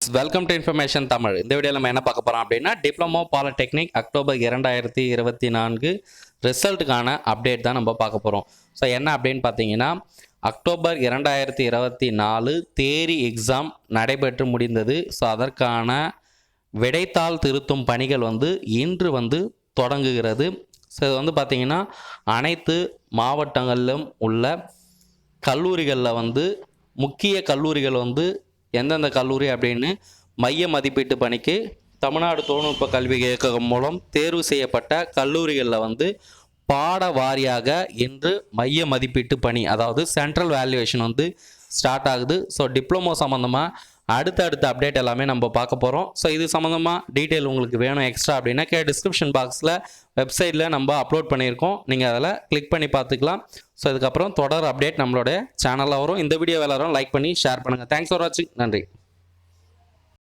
Welcome to information Tamil இந்த வீடியோவில் நம்ம என்ன பார்க்க போகிறோம் அப்படின்னா டிப்ளமோ பாலிடெக்னிக் அக்டோபர் இரண்டாயிரத்தி இருபத்தி நான்கு ரிசல்ட்டுக்கான அப்டேட் தான் நம்ம பார்க்க போகிறோம் ஸோ என்ன அப்படின்னு பார்த்தீங்கன்னா அக்டோபர் இரண்டாயிரத்தி இருபத்தி நாலு தேரி எக்ஸாம் நடைபெற்று முடிந்தது. ஸோ அதற்கான விடைத்தாள் திருத்தும் பணிகள் வந்து இன்று வந்து தொடங்குகிறது. ஸோ இது வந்து பார்த்திங்கன்னா அனைத்து மாவட்டங்களிலும் உள்ள கல்லூரிகளில் வந்து முக்கிய கல்லூரிகள் வந்து எந்தெந்த கல்லூரி அப்படின்னு மைய மதிப்பீட்டு பணிக்கு தமிழ்நாடு தொழில்நுட்ப கல்வி இயக்ககம் மூலம் தேர்வு செய்யப்பட்ட கல்லூரிகளில் வந்து பாட வாரியாக இன்று மைய மதிப்பீட்டு பணி அதாவது சென்ட்ரல் வேல்யூவேஷன் வந்து ஸ்டார்ட் ஆகுது. ஸோ டிப்ளமோ சம்மந்தமாக அடுத்த அடுத்த அப்டேட் எல்லாமே நம்ம பார்க்க போகிறோம் ஸோ இது சம்மந்தமாக டீட்டெயில் உங்களுக்கு வேணும் எக்ஸ்ட்ரா அப்படின்னா கே டிஸ்கிரிப்ஷன் பாக்ஸில் வெப்சைட்டில் நம்ம அப்லோட் பண்ணியிருக்கோம். நீங்கள் அதில் கிளிக் பண்ணி பார்த்துக்கலாம். ஸோ இதுக்கப்புறம் தொடர் அப்டேட் நம்மளோட சேனலில் வரும். இந்த வீடியோ எல்லாரும் லைக் பண்ணி ஷேர் பண்ணுங்கள் தேங்க்ஸ் ஃபார் வாட்சிங் நன்றி.